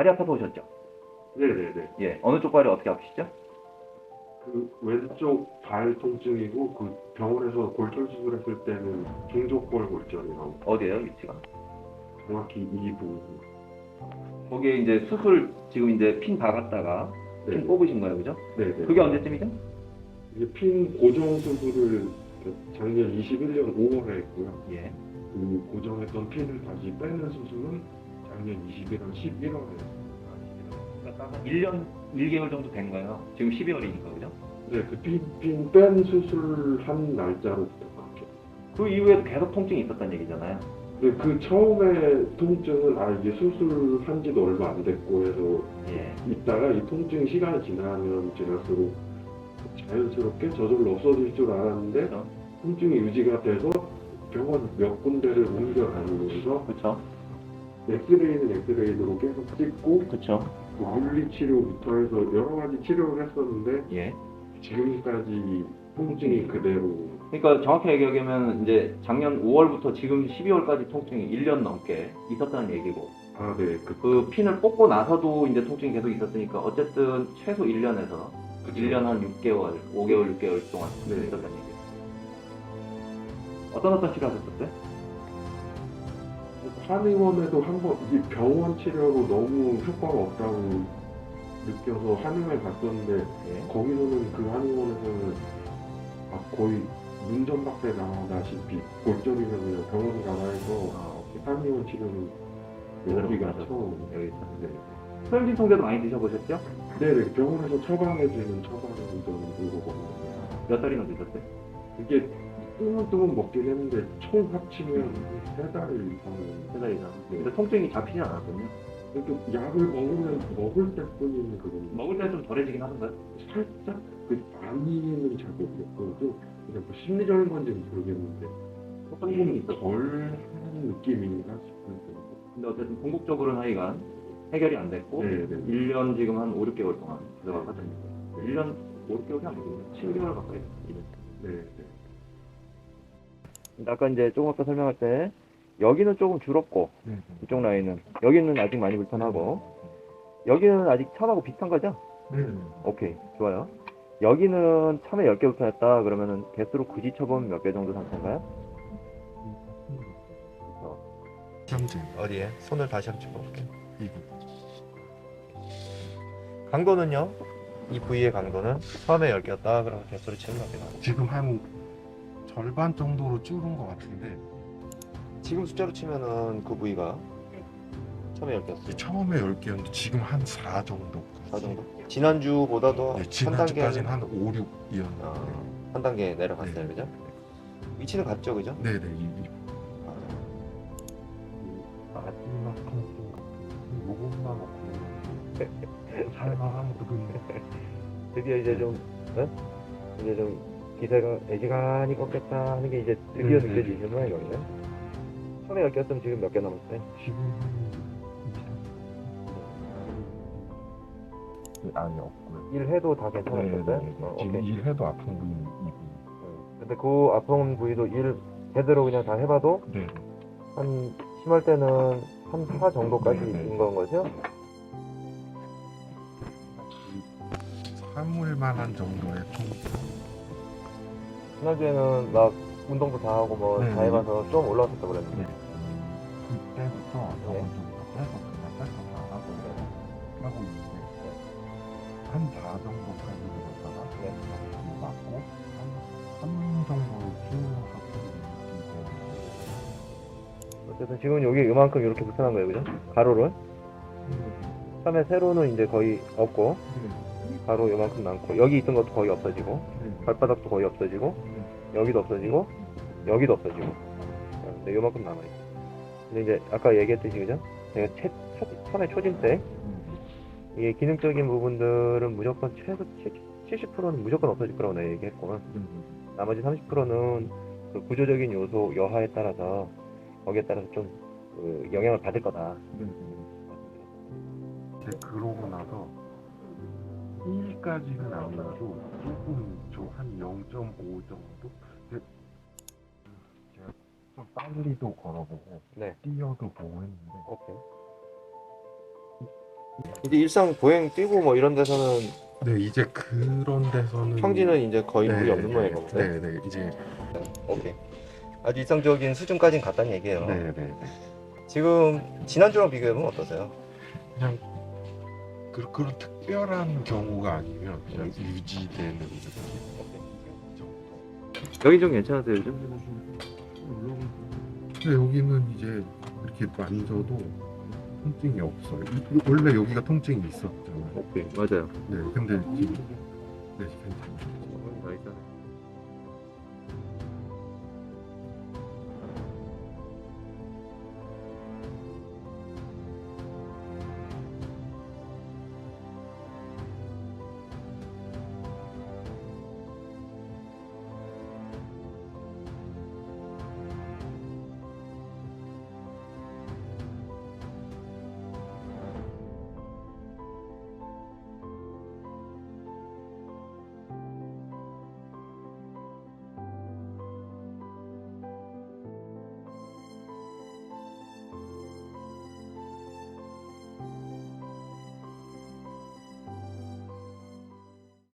발이 아파서 오셨죠? 네네네. 예. 어느 쪽 발이 어떻게 아프시죠? 그 왼쪽 발 통증이고 그 병원에서 골절 수술했을 때는 중족골 골절이라고 어디예요, 위치가? 정확히 이 부분. 거기에 이제 수술 지금 이제 핀 박았다가 핀 네. 뽑으신 거예요, 그죠? 네네. 그게 언제쯤이죠? 이게 핀 고정 수술을 그 작년 21년 5월에 했고요. 예. 그 고정했던 핀을 다시 빼는 수술은 작년 21년 11월에 했어요. 그러니까 1년 1개월 정도 된 거예요. 지금 12월이니까, 그죠? 네, 그 핀, 핀뺀 수술한 날짜로부터 그렇게. 그 이후에도 계속 통증이 있었다는 얘기잖아요. 근데 그 처음에 통증은 아 이게 수술한 지도 얼마 안 됐고 해서 예. 있다가 이 통증 시간이 지나면 지날수록 자연스럽게 저절로 없어질 줄 알았는데 그렇죠. 통증이 유지가 돼서 병원 몇 군데를 옮겨 다니면서 그렇죠. 엑스레이는 엑스레이로 계속 찍고 그렇죠. 그 물리 치료부터 해서 여러 가지 치료를 했었는데 예. 지금까지 통증이 그대로 그러니까 정확히 얘기하면 이제 작년 5월부터 지금 12월까지 통증이 1년 넘게 있었다는 얘기고 아 네 그 그 핀을 뽑고 나서도 이제 통증이 계속 있었으니까 어쨌든 최소 1년에서 1년 한 6개월, 5개월, 6개월 동안 네. 있었다는 얘기죠. 어떤 어떤 치료 하셨었어요? 한의원에도 한 번 이 병원 치료로 너무 효과가 없다고 느껴서 한의원에 갔었는데 예. 거기서는 그 한의원에서는 아, 거의 문전박대 나다시피 골절이면 병원 가라 해서 아, 오케이. 한의원 치료는 여기가 처음 여기 있었는데. 소염진 통제도 많이 드셔보셨죠? 네네 병원에서 처방해주는 처방을 좀 읽어보면 몇 달이나 드셨어요? 이게 뜨문뜨문 먹긴 했는데 총 합치면 세달 세달 이상. 근데 통증이 잡히진 않았거든요. 이렇게 약을 먹으면 먹을 때뿐인 그런 먹을 때 좀 덜해지긴 하던가요? 살짝 그 많이는 잘 모르겠고 좀 그냥 뭐 심리적인 건지는 모르겠는데 통증이 있었어. 덜한 느낌인가 싶은 정도. 근데 어쨌든 궁극적으로는 하여간 해결이 안 됐고 네, 네. 1년 지금 한 5, 6개월 동안 들어갔거든요. 1년 5, 6개월이 안 되거든요. 7개월 가까이. 네, 네. 아까 이제 조금 아까 설명할 때 여기는 조금 줄었고 이쪽 라인은 여기는 아직 많이 불편하고 여기는 아직 처음하고 비슷한 거죠? 네. 오케이 좋아요. 여기는 처음에 10개 불편했다 그러면은 개수로 굳이 쳐보면 몇 개 정도 상태인가요? 어디에? 손을 다시 한번 짚어볼게요. 강도는요? 이 부위의 강도는 처음에 10개였다 그러면 개수로 치면 몇개 나와요? 지금 한 절반 정도로 줄은 것 같은데 지금 숫자로 치면은 그 부위가 처음에 10개였어요. 처음에 10개였는데 지금 한 4 정도. 4 정도? 지난주보다도 네, 한 지난주까지는 한 5, 6이었는데. 어, 한 단계 내려갔어요, 네. 그죠? 위치는 같죠, 그죠? 네네. 이, 이 아, 마지막 같은 요것만 살만한 드디어 이제 좀, 네? 이제 좀 기세가 애지간히 꺾였다 하는 게 이제 드디어 네, 네. 느껴지는 모양이거든요. 처음에 10개였으면 지금 몇 개 남았어요? 지금 한 아니 없고요. 일 해도 다 괜찮았었어요? 네, 어, 지금 오케이. 일해도 아픈 부위는 이 부위. 응. 근데 그 아픈 부위도 일 제대로 그냥 다 해봐도 네. 한 심할 때는 한 4 정도까지 네, 네. 있는 건 거죠? 사물 만한 정도의 통증. 지난주에는 막 운동도 다 하고 뭐다 네. 해봐서 좀 올라왔었다 그랬는데 그때부터 네. 저번 주부터 계속 그냥 계속 다 하고 하고 있는데 한 4 정도까지 되었다가 네. 다시 맞고 한3 정도 쭉 어쨌든 지금 여기 이만큼 이렇게 불편한 거예요, 그죠? 가로는 처음에 세로는 이제 거의 없고 가로 이만큼 남고 여기 있던 것도 거의 없어지고 발바닥도 거의 없어지고 여기도 없어지고 여기도 없어지고. 어, 근데 요만큼 남아있어. 근데 이제 아까 얘기했듯이 그죠? 제가 채, 첫, 처음에 초진 때 이게 기능적인 부분들은 무조건 최소 70%는 무조건 없어질 거라고 내가 얘기했고 나머지 30%는 그 구조적인 요소 여하에 따라서 거기에 따라서 좀 그 영향을 받을 거다. 이제 그러고 나서 1까지는 아니어도 조금 저 한 0.5 정도? 근데 제가 좀 빨리도 걸어보고 네 뛰어도 보고 했는데 오케이 이제 일상 보행 뛰고 뭐 이런 데서는 네, 이제 그런 데서는 평지는 이제 거의 네, 물이 없는 네, 모양인 건가요? 네, 네, 이제 오케이. 아주 일상적인 수준까지는 갔다는 얘기예요. 네, 네, 네. 지금 지난주랑 비교해보면 어떠세요? 그냥 그, 그런 특별한 경우가 아니면 그냥 유지되는 느낌. 여기 좀 괜찮으세요 요즘? 근데 여기는 이제 이렇게 만져도 통증이 없어요. 이- 원래 여기가 통증이 있었잖아요. 오케이 맞아요. 네, 근데 지금 네, 괜찮아요.